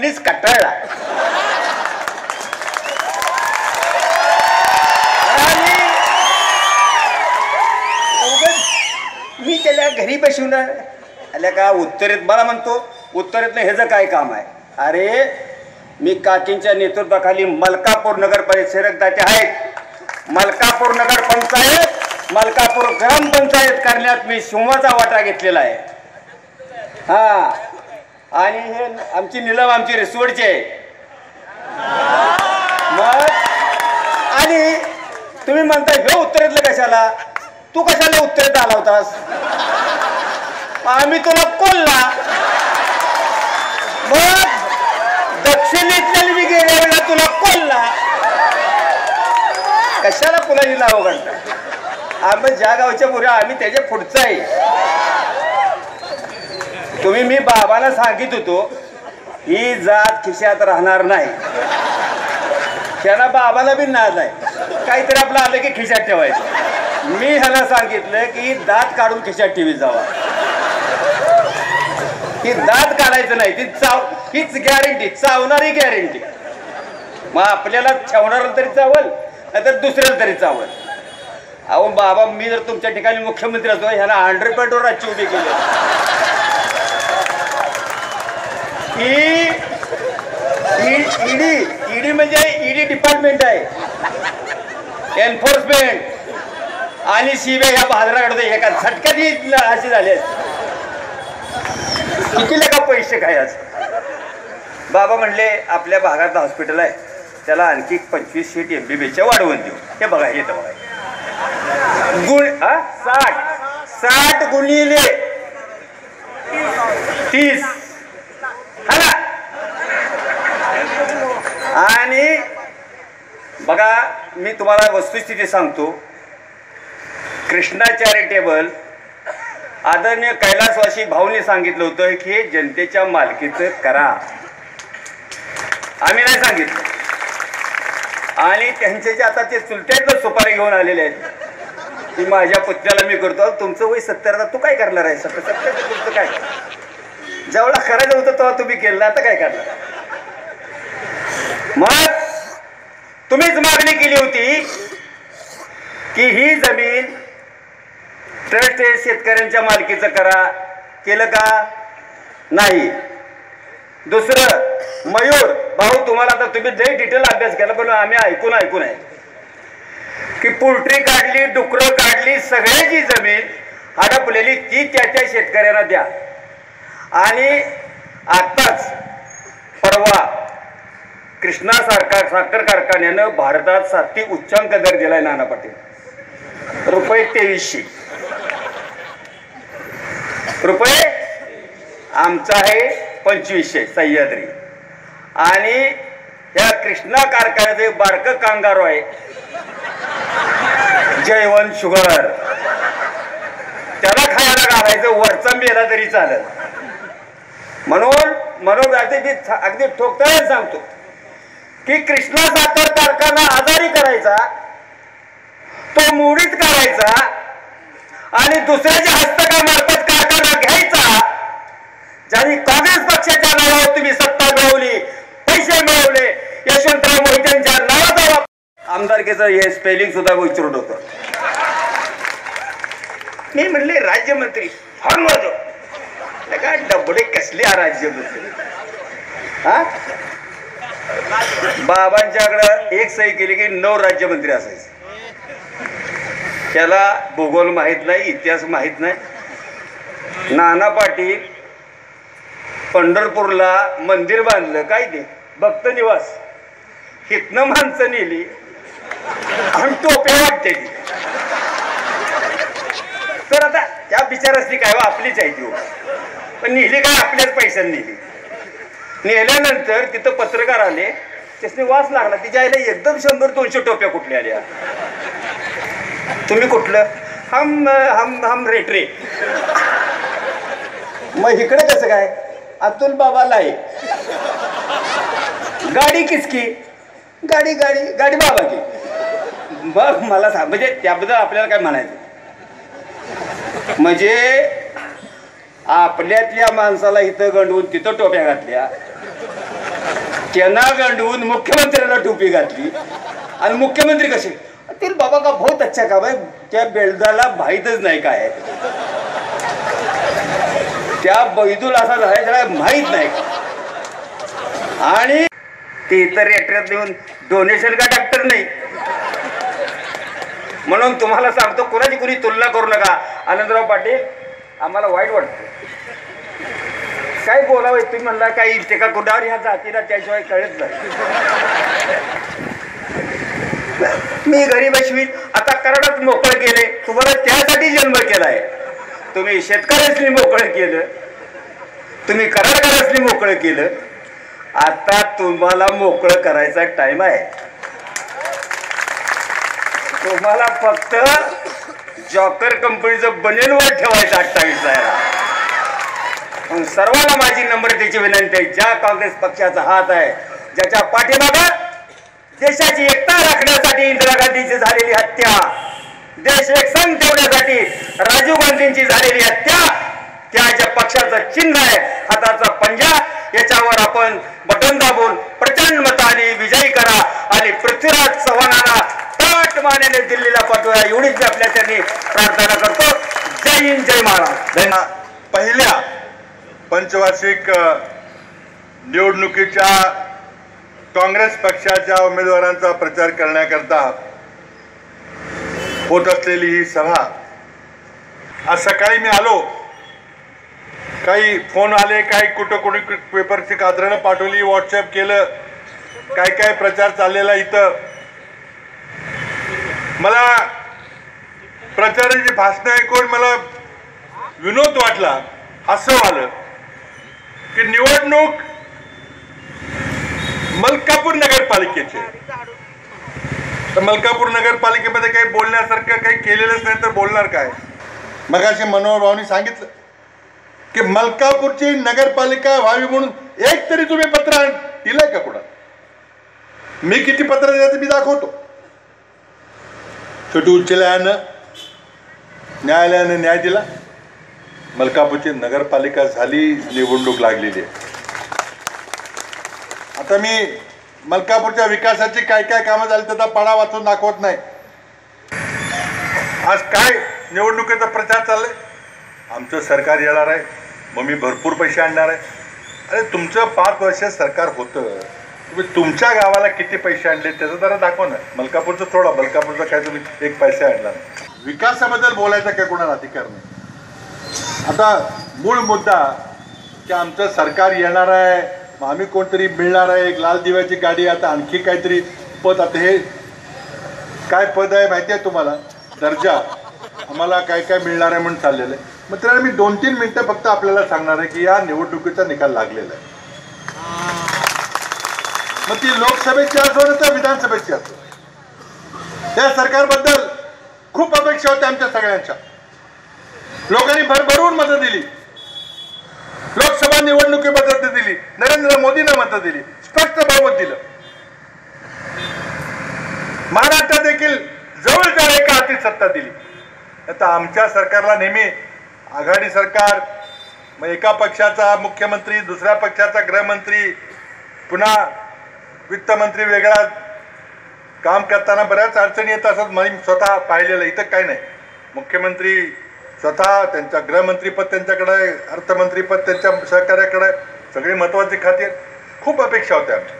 त्यांनीच कटाळला. मी त्याला घरी बसवणार. आल्या का उत्तरेत मला म्हणतो उत्तरेतलं ह्याचं काय काम आहे? अरे मी काकींच्या नेतृत्वाखाली मलकापूर नगर परिसरक दाते आहेत. मलकापूर नगर पंचायत मलकापूर ग्रामपंचायत करण्यात मी सिंहाचा वाटा घेतलेला आहे. हा. आणि हे आमची निलम आमची रिसोडची. आहे मग आणि तुम्ही म्हणता हे उत्तरेतलं कशाला? तू कशाला उत्तरेत आला होतास? आम्ही तुला कोल्ला मग दक्षिणेतल्या मी गेल्या वेळेला तुला कोल्ला कशाला कुणाची नाव काढता आम्ही ज्या गावच्या पुऱ्या आम्ही त्याच्या पुढचं आहे. तुम्ही मी बाबाला सांगित होतो ही जात खिशात राहणार नाही. त्याला बाबाला बी नाद आहे काहीतरी आपलं आलं की खिशात ठेवायचं. मी ह्याला सांगितलं की दात काढून खिशात ठेवी जावा. ही दात काढायचं नाही ती चाव हीच गॅरंटी चावणारी गॅरंटी मग आपल्याला ठेवणार तरी चावल नाहीतर दुसऱ्याला तरी चावल. अहो बाबा मी जर तुमच्या ठिकाणी मुख्यमंत्री असतो ह्याला हंड्रेड पॉईंटवर राज्य उभी केली ही ईडी ईडी म्हणजे ईडी डिपार्टमेंट आहे. एन्फोर्समेंट आणि सीबीआय ह्या बाजाराकडे एका झटक्यात असे झाले झाली आहेत. किती पैसे काय आज? बाबा म्हणले आपल्या भागात हॉस्पिटल आहे. त्याला आणखी पंचवीस सीट एम बी बीच्या वाढवून देऊ. हे बघा येतं बघा. गुण हा? साठ. साठ गुणिले. तीस हा ना आणि बघा मी तुम्हाला वस्तुस्थिती सांगतो कृष्णा चॅरिटेबल आदरणीय कैलासवासी भाऊने सांगितलं होतं की हे जनतेच्या मालकीचं करा आम्ही नाही सांगितलं आणि त्यांचे जे आता ते चुलत्यातलं सुपारी घेऊन आलेले आहेत की माझ्या पुतण्याला मी करतो तुमचं वय सत्तर आता तू काय करणार आहे सत्तर सत्तर तुमचं काय जेवढा करायचं होतं तेव्हा तुम्ही केलं आता काय करणार मग तुम्हीच मागणी केली होती की ही जमीन ट्रस्ट शेतकऱ्यांच्या मालकीचं करा. केलं का? नाही. दुसरं मयूर भाऊ तुम्हाला आता तुम्ही जे डिटेल अभ्यास केला पण आम्ही ऐकून ऐकून आहे. की पोल्ट्री काढली डुकरं काढली सगळ्याची जमीन हडपलेली ती त्या त्या शेतकऱ्यांना द्या. आणि आत्ताच परवा कृष्णा सारखा साखर कारखान्यानं भारतात सातवी उच्चांक दर दिलाय नाना पाटील. रुपये तेवीसशे. रुपये? आमचा आहे पंचवीसशे सह्याद्री. आणि या कृष्णा कारखान्याचं एक बारकं कामगार आहे. जयवन शुगर. त्याला खायला घालायचं वरचा मेला तरी चालत म्हणून म्हणून अगदी अगदी ठोकताना सांगतो. की कृष्णा साखर कारखाना आजारी करायचा तो मोडीत करायचा आणि दुसऱ्याच्या हस्तकामार्फत कारखाना घ्यायचा ज्यांनी काँग्रेस पक्षाच्या नावावर तुम्ही सत्ता मिळवली पैसे मिळवले यशवंतराव मोहित्यांच्या नावाचा आमदारकीचं हे स्पेलिंग सुद्धा विचारून होतं मी म्हणले राज्यमंत्री हॉर्न वाजव. का डबडे कसले हा राज्यमंत्री? हा? बाबांच्याकडं एक सही केली की नऊ राज्यमंत्री असायचे. त्याला भूगोल माहीत नाही इतिहास माहीत नाही. नाना पाटील पंढरपूरला मंदिर बांधलं काय ते? भक्त निवास. हितनं माणसं नेली आणि टोप्या वाटते तर आता त्या बिचारासनी काय वा आपलीच आहे ती हो. पण नेली काय? आपल्याच पैशांनी नेली. नेल्यानंतर तिथं पत्रकार आले. त्यासने वास लागला. तिच्या आईला एकदम शंभर दोनशे टोप्या कुठल्या आल्या? तुम्ही कुठलं? हम हम हम रेटरे मग इकडे कसं काय? अतुल बाबाला आहे. गाडी किसकी? गाडी गाडी गाडी बाबाची. मग मला सांग म्हणजे त्याबद्दल आपल्याला काय म्हणायचं? म्हणजे आपल्यातल्या माणसाला इथं गंडवून तिथं टोप्या घातल्या. त्यांना गंडवून मुख्यमंत्र्याला टोपी घातली. आणि मुख्यमंत्री कसे? ते बाबा का बहुत अच्छा का भाई त्या बेलदाला माहीतच नाही काय त्या बैदूल असा झालाय त्याला माहीत नाही. आणि ते इतर एक्टरात येऊन डोनेशन का डॉक्टर नाही? म्हणून तुम्हाला सांगतो कोणाची कुणी तुलना करू नका. आनंदराव पाटील आम्हाला वाईट वाटतं. काय बोलावं तुम्ही म्हणला काही ते का कुणावर ह्या जातीला? त्याशिवाय कळत नाही. मी गरीब अश्वी आता कराडात मोकळ केले. तुम्हाला त्यासाठी जन्म केलाय. तुम्ही शेतकऱ्यांनी मोकळं केलं. तुम्ही कराडकरांनी मोकळं केलं. आता तुम्हाला मोकळं करायचा टाइम आहे. तुम्हाला फक्त जॉकर कंपनीचं बनेलवर ठेवायचं अठ्ठावीस जायला मग सर्वांना माझी नम्रतेची विनंती आहे. ज्या काँग्रेस पक्षाचा हात आहे ज्याच्या पाठीमागा देशाची एकता राखण्यासाठी इंदिरा गांधीची झालेली हत्या देश एकसंघ ठेवण्यासाठी राजीव गांधींची झालेली हत्या त्या ज्या पक्षाचं चिन्ह आहे हाताचा पंजा याच्यावर आपण बटन दाबून प्रचंड मताने विजयी करा आणि पृथ्वीराज चव्हाणांना ताट मानेने दिल्लीला पाठवूया. एवढीच मी आपल्या त्यांनी प्रार्थना करतो. जय हिंद जय महाराज पहिल्या पंचवार्षिक निवडणुकीच्या काँग्रेस पक्षाच्या उमेदवारांचा प्रचार करण्याकरता होत असलेली ही सभा. आज सकाळी मी आलो. काही फोन आले काही कुठं कोणी पेपरची कात्रणं पाठवली व्हॉट्सअप केलं काय काय प्रचार चाललेला इथं. मला प्रचाराची भाषणं ऐकून मला विनोद वाटला हसं आलं की निवडणूक मलकापूर नगरपालिकेची तर मलकापूर नगरपालिकेमध्ये काही बोलण्यासारखं काही केलेलंच नाही तर बोलणार काय? मगाशी मनोहर भाऊनी सांगितलं की मलकापूरची नगरपालिका व्हावी म्हणून एक तरी तुम्ही पत्र दिलंय का कुणा मी किती पत्र दिलं ते मी दाखवतो. शेवटी उच्च न्यायालयानं न्याय दिला. मलकापूरची नगरपालिका झाली निवडणूक लागलेली आहे. आता मी मलकापूरच्या विकासाची काय काय कामं झाली त्याचा पाडा वाचून दाखवत नाही. आज काय निवडणुकीचा प्रचार चाललाय? आमचं सरकार येणार आहे मग मी भरपूर पैसे आणणार आहे. अरे तुमचं पाच वर्ष सरकार होतं. तुम्ही तुमच्या गावाला किती पैसे आणले त्याचं जरा दाखवा ना. मलकापूरचं थोडा मलकापूरचा काय तुम्ही एक पैसे आणला नाही. विकासाबद्दल बोलायचा काय कोणाला? अधिकार नाही. आता मूळ मुद्दा की आमचं सरकार येणार आहे मग आम्ही कोणतरी मिळणार आहे एक लाल दिव्याची गाडी आता आणखी काहीतरी पद आता हे काय पद आहे माहिती आहे तुम्हाला? दर्जा. आम्हाला काय काय मिळणार आहे म्हणून चाललेलं आहे. मग त्याला मी दोन तीन मिनटं फक्त आपल्याला सांगणार आहे की या निवडणुकीचा निकाल लागलेला आहे. मग ती लोकसभेची असो ना तर विधानसभेची असो. त्या सरकारबद्दल खूप अपेक्षा होत्या आमच्या सगळ्यांच्या. लोकांनी भरभरून मतं दिली. लोकसभा निवडणुकी मदत दिली. नरेंद्र मोदींना मतं दिली. स्पष्ट बहुमत दिलं. महाराष्ट्रात देखील जवळजवळ एका हाती सत्ता दिली. आता आमच्या सरकारला नेहमी आघाडी सरकार मग एका पक्षाचा मुख्यमंत्री दुसऱ्या पक्षाचा गृहमंत्री पुन्हा वित्तमंत्री वेगळा काम करताना बऱ्याच अडचणी येत असत. मी स्वतः पाहिलेलं इथं काय नाही. मुख्यमंत्री स्वतः त्यांच्या गृहमंत्रीपद त्यांच्याकडे आहे अर्थमंत्रीपद त्यांच्या सहकार्याकडे आहे. सगळी महत्त्वाची खाती खूप अपेक्षा होत्या आमच्या.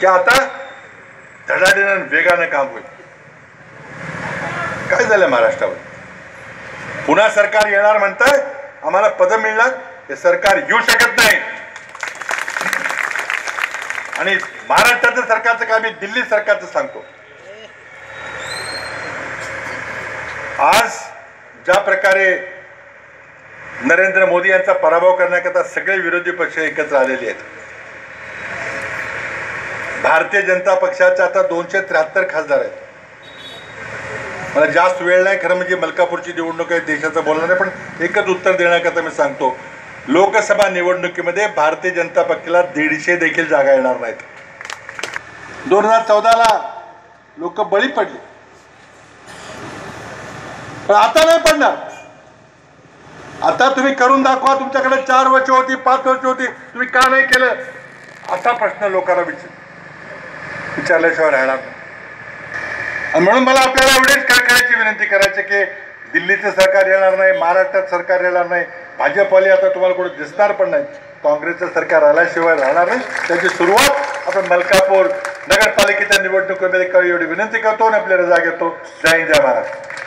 की आता धडाडीनं वेगानं काम होईल. काय झालं महाराष्ट्रावर पुन्हा सरकार येणार म्हणताय आम्हाला पद मिळणार हे सरकार येऊ शकत नाही. आणि महाराष्ट्राचं सरकारचं काम मी दिल्ली सरकारचं सांगतो आज ज्या प्रकारे नरेंद्र मोदी यांचा पराभव करण्याकरता सगळे विरोधी पक्ष एकत्र आलेले आहेत. भारतीय जनता पक्षाचे आता दोनशे त्र्याहत्तर खासदार आहेत. मला जास्त वेळ नाही खरं म्हणजे मलकापूरची निवडणूक आहे देशाचं बोलणार नाही पण एकच उत्तर देण्याकरता मी सांगतो. लोकसभा निवडणुकीमध्ये भारतीय जनता पक्षाला दीडशे देखील जागा येणार नाहीत. दोन हजार चौदाला लोक बळी पडली. पण आता नाही पडणार. आता तुम्ही करून दाखवा तुमच्याकडे चार वर्ष होती पाच वर्ष होती तुम्ही का नाही केलं? असा प्रश्न लोकांना विचार विचारल्याशिवाय राहणार नाही. आणि म्हणून मला आपल्याला एवढेच काय करायची विनंती करायची की दिल्लीचं सरकार येणार नाही महाराष्ट्रात सरकार येणार नाही भाजपवाले आता तुम्हाला कुठे दिसणार पण नाही काँग्रेसचं सरकार आल्याशिवाय राहणार नाही. त्याची सुरुवात आपण मलकापूर नगरपालिकेच्या निवडणुकीमध्ये करू एवढी विनंती करतो आणि आपल्या रजा घेतो जय हिंद जय महाराष्ट्र.